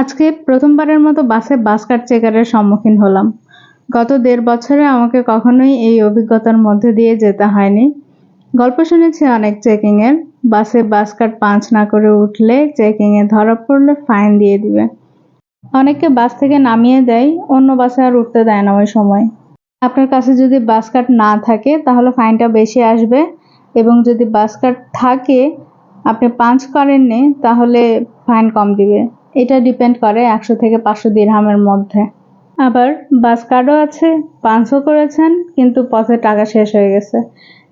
আজকে প্রথমবারের মতো বাসে বাস কাট চেকারের সম্মুখীন হলাম। গত দেড় বছরে আমাকে কখনোই এই অভিজ্ঞতার মধ্যে দিয়ে যেতে হয়নি। গল্প শুনেছি অনেক চেকিংয়ের। বাসে বাস কাট পাঞ্চ না করে উঠলে চেকিংয়ে ধরা পড়লে ফাইন দিয়ে দিবে। অনেককে বাস থেকে নামিয়ে দেয়, অন্য বাসে আর উঠতে দেয় না ওই সময়। আপনার কাছে যদি বাস কার্ড না থাকে, তাহলে ফাইনটা বেশি আসবে এবং যদি বাস কার্ড থাকে, আপনি পাঞ্চ করেননি, তাহলে ফাইন কম দিবে। এটা ডিপেন্ড করে একশো থেকে পাঁচশো দিরহামের মধ্যে। আবার বাস কার্ডও আছে পাঁচশো করেছেন, কিন্তু পথে টাকা শেষ হয়ে গেছে।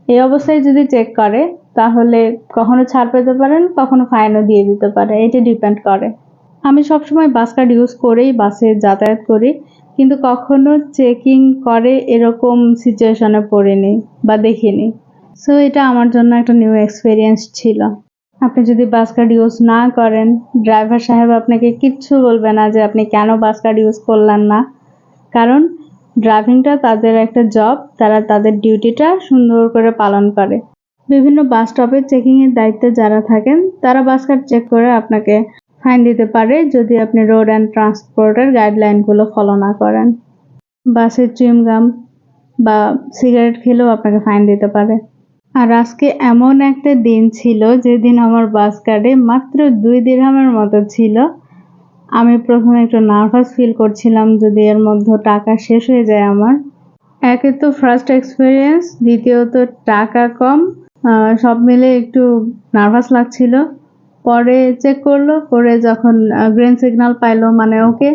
এই অবস্থায় যদি চেক করে, তাহলে কখনো ছাড় পেতে পারেন, কখনো ফাইনও দিয়ে দিতে পারে। এটা ডিপেন্ড করে। আমি সবসময় বাস কার্ড ইউজ করেই বাসে যাতায়াত করি, কিন্তু কখনো চেকিং করে এরকম সিচুয়েশনে পড়িনি বা দেখিনি। সো এটা আমার জন্য একটা নিউ এক্সপিরিয়েন্স ছিল। আপনি যদি বাস কার্ড ইউজ না করেন ড্রাইভার সাহেব আপনাকে কিচ্ছু বলবে না যে আপনি কেন বাস কার্ড ইউজ করলেন না। কারণ ড্রাইভিংটা তাদের একটা জব তারা তাদের ডিউটিটা সুন্দর করে পালন করে। বিভিন্ন বাস স্টপে চেকিংয়ের দায়িত্বে যারা থাকেন, তারা বাস কার্ড চেক করে আপনাকে ফাইন দিতে পারে যদি আপনি রোড অ্যান্ড ট্রান্সপোর্টের গাইডলাইনগুলো ফলো না করেন। বাসের চুইমগাম বা সিগারেট খেলেও আপনাকে ফাইন দিতে পারে। আর আজকে এমন একটা দিন ছিল, যেদিন আমার বাস কার্ডে মাত্র দুই দিরহামের মতো ছিল। আমি প্রথমে একটু নার্ভাস ফিল করছিলাম, যদি এর মধ্যে টাকা শেষ হয়ে যায় আমার। একে তো ফার্স্ট এক্সপিরিয়েন্স দ্বিতীয়ত টাকা কম সব মিলে একটু নার্ভাস লাগছিল। পরে চেক করল, করে যখন গ্রিন সিগন্যাল পাইলো মানে ওকে,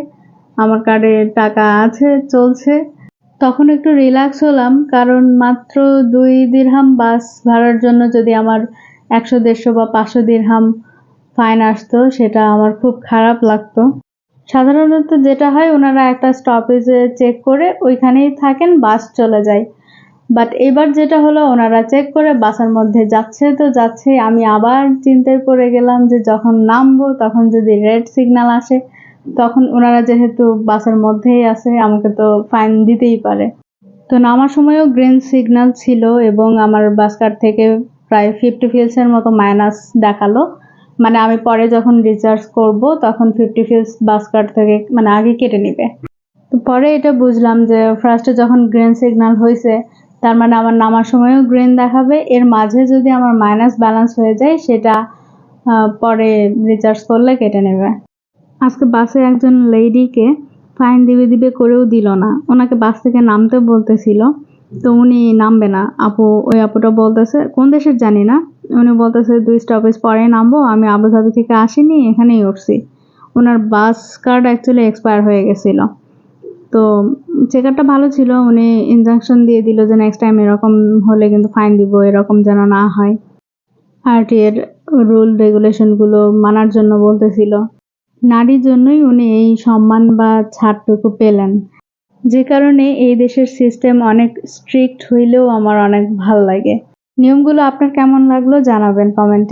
আমার কার্ডে টাকা আছে, চলছে। তখন একটু রিল্যাক্স হলাম, কারণ মাত্র দুই দিরহাম বাস ভাড়ার জন্য যদি আমার একশো দেড়শো বা পাঁচশো দিরহাম ফাইন আসতো, সেটা আমার খুব খারাপ লাগতো। সাধারণত যেটা হয়, ওনারা একটা স্টপেজে চেক করে ওইখানেই থাকেন, বাস চলে যায়। বাট এবার যেটা হলো, ওনারা চেক করে বাসের মধ্যে যাচ্ছে তো যাচ্ছে, আমি আবার চিন্তায় পড়ে গেলাম যে যখন নামবো, তখন যদি রেড সিগন্যাল আসে তখন ওনারা যেহেতু বাসের মধ্যেই আছে, আমাকে তো ফাইন দিতেই পারে। তো নামার সময়ও গ্রিন সিগন্যাল ছিল এবং আমার বাস থেকে প্রায় ফিফটি ফিলসের মতো মাইনাস দেখাল। মানে আমি পরে যখন রিচার্জ করব, তখন ফিফটি ফিলস বাস কার্ড থেকে মানে আগে কেটে নেবে। তো পরে এটা বুঝলাম যে ফার্স্টে যখন গ্রিন সিগন্যাল হয়েছে তার মানে আমার নামার সময়ও গ্রিন দেখাবে। এর মাঝে যদি আমার মাইনাস ব্যালেন্স হয়ে যায়, সেটা পরে রিচার্জ করলে কেটে নেবে। আজকে বাসে একজন লেডিকে ফাইন দিবে দিবে করেও দিল না। ওনাকে বাস থেকে নামতে বলতেছিল। তো উনি নামবে না। আপু, ওই আপুটা বলতেছে, কোন দেশের জানি না। উনি বলতেছে, দুই স্টপেজ পরে নামবো। আমি আবুধাবি থেকে আসিনি, এখানেই উঠছি। ওনার বাস কার্ড অ্যাকচুয়ালি এক্সপায়ার হয়ে গেছিল। তো চেকারটা ভালো ছিল। উনি ইনজাংশন দিয়ে দিল যে নেক্সট টাইম এরকম হলে কিন্তু ফাইন দিব, এরকম যেন না হয়। আরটি এর রুল রেগুলেশনগুলো মানার জন্য বলতেছিল। নারীর জন্যই উনি এই সম্মান বা ছাড়টুকু পেলেন। যে কারণে এই দেশের সিস্টেম অনেক স্ট্রিক্ট হইলেও আমার অনেক ভালো লাগে। নিয়মগুলো আপনার কেমন লাগল জানাবেন কমেন্টে